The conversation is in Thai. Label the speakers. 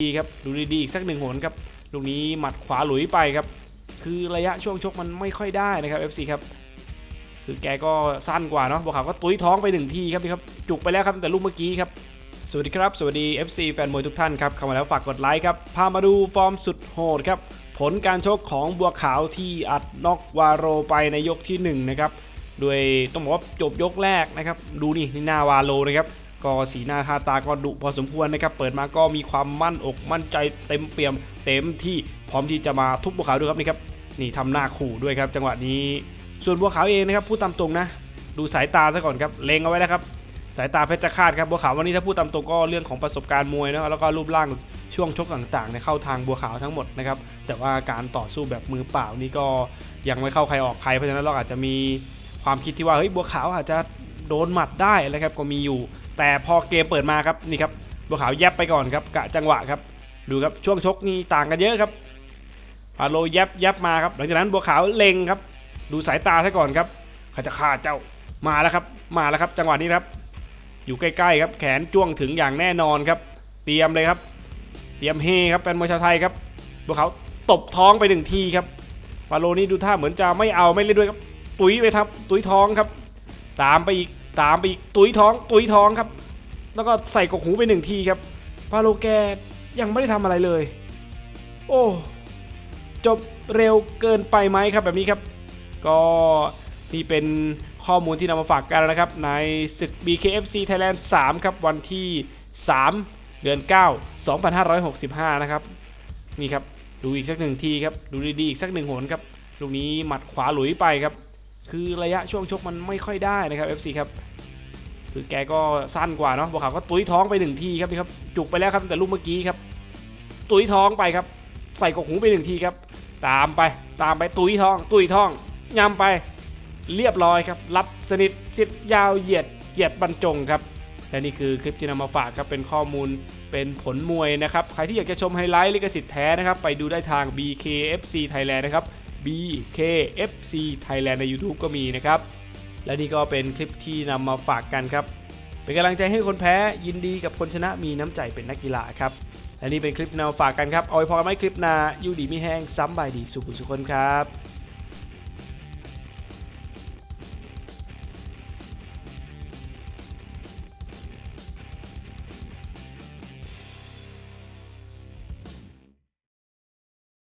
Speaker 1: ดีครับดูดีๆอีกสักหนึ่งหนครับลูกนี้หมัดขวาหลุยไปครับ คือระยะช่วงชกมันไม่ค่อยได้นะครับ FC ครับคือแกก็สั้นกว่าเนาะบัวขาวก็ตุ้ยท้องไปหนึ่งทีครับนี่ครับจุกไปแล้วครับตั้งแต่ลูกเมื่อกี้ครับสวัสดีครับ สวัสดี FC แฟนมวยทุกท่านครับเข้ามาแล้วฝากกดไลค์ครับพามาดูฟอร์มสุดโหดครับผลการชกของบัวขาวที่อัดน็อกวาโรไปในยกที่1นะครับโดยต้องบอกว่าจบยกแรกนะครับ ดูนี่นี่หน้าวาโลนะครับ ก็สีหน้าท่าตาก็ดุพอสมควรนะครับ เปิดมาก็มีความมั่นอกมั่นใจเต็มเปี่ยม เต็มที่พร้อมที่จะมาทุบบัวขาวด้วยครับนี่ครับนี่ทำหน้าขู่ด้วยครับ จังหวะนี้ ส่วนบัวขาวเองนะครับพูดตามตรงนะ ดูสายตาซะก่อนครับเล็งเอาไว้นะครับสายตาเพชรฆาตครับบัวขาววันนี้ถ้าพูดตามตรงก็เรื่องของประสบการณ์มวยนะแล้วก็รูปร่างช่วงชกต่างๆเนี่ยเข้าทางบัวขาวทั้งหมดนะครับแต่ว่าการต่อสู้แบบมือเปล่านี่ก็ยังไม่เข้าใครออกใครเพราะฉะนั้นเราอาจจะมีความคิดที่ว่าเฮ้ยบัวขาวอาจจะ โดนหมัดได้นะครับก็มีอยู่ แต่พอเกมเปิดมาครับนี่ครับบัวขาวแยบไปก่อนครับกะจังหวะครับดูครับช่วงชกนี่ต่างกันเยอะครับพาโลแยบแยบมาครับหลังจากนั้นบัวขาวเล็งครับ ดูสายตาซะก่อนครับใครจะฆ่าเจ้ามาแล้วครับ มาแล้วครับ จังหวะนี้ครับ อยู่ใกล้ๆครับ แขนจ้วงถึงอย่างแน่นอนครับ เตรียมเลยครับ เตรียมเฮครับเป็นมวยชาวไทยครับบัวขาวตบท้องไปหนึ่งทีครับฟาโลนี่ดูท่าเหมือนจะไม่เอาไม่เล่นด้วยครับ ตุ้ยไปครับ ตุ้ยท้องครับ ตามไปอีกตามไปอีกตุยท้องตุยท้องครับ แล้วก็ใส่กกหูไปหนึ่งทีครับฟาโลแกยังไม่ได้ทำอะไรเลย โอ้จบเร็วเกินไปไหมครับแบบนี้ครับ ก็นี่เป็นข้อมูลที่นำมาฝากกันนะครับ ในศึก BKFC Thailand 3 ครับ วันที่ 3 เดือน 9 2565 นะครับ นี่ครับ ดูอีกสักหนึ่งทีครับ ดูดีๆอีกสักหนึ่งหนครับ ลูกนี้หมัดขวาหลุยไปครับ คือระยะช่วงชกมันไม่ค่อยได้นะครับ FC ครับคือแกก็สั้นกว่าเนาะบัวขาวก็ตุ้ยท้องไปหนึ่งทีครับนี่ครับจุกไปแล้วครับแต่ลูกเมื่อกี้ครับ ตุ้ยท้องไปครับ ใส่กกหูไปหนึ่งทีครับ ตามไปตามไปตุ้ยท้อง ตุ้ยท้องยำไปเรียบร้อยครับ รับสนิทสิทธิ์ยาวเหยียดเหยียดบรรจงครับและนี่คือคลิปที่นำมาฝากครับเป็นข้อมูลเป็นผลมวยนะครับ ใครที่อยากจะชมไฮไลท์ลิขสิทธิ์แท้นะครับ ไปดูได้ทาง BKFC Thailand นะครับ BKFC Thailand ใน YouTube ก็มีนะครับ และนี่ก็เป็นคลิปที่นำมาฝากกันครับ เป็นกำลังใจให้คนแพ้ยินดีกับคนชนะมีน้ำใจเป็นนักกีฬาครับ และนี่เป็นคลิปแนวฝากกันครับเอาไว้พอกันไหมคลิปหนายูดีไม่แห้งซ้ำบายดีสุขุสุขคนครับ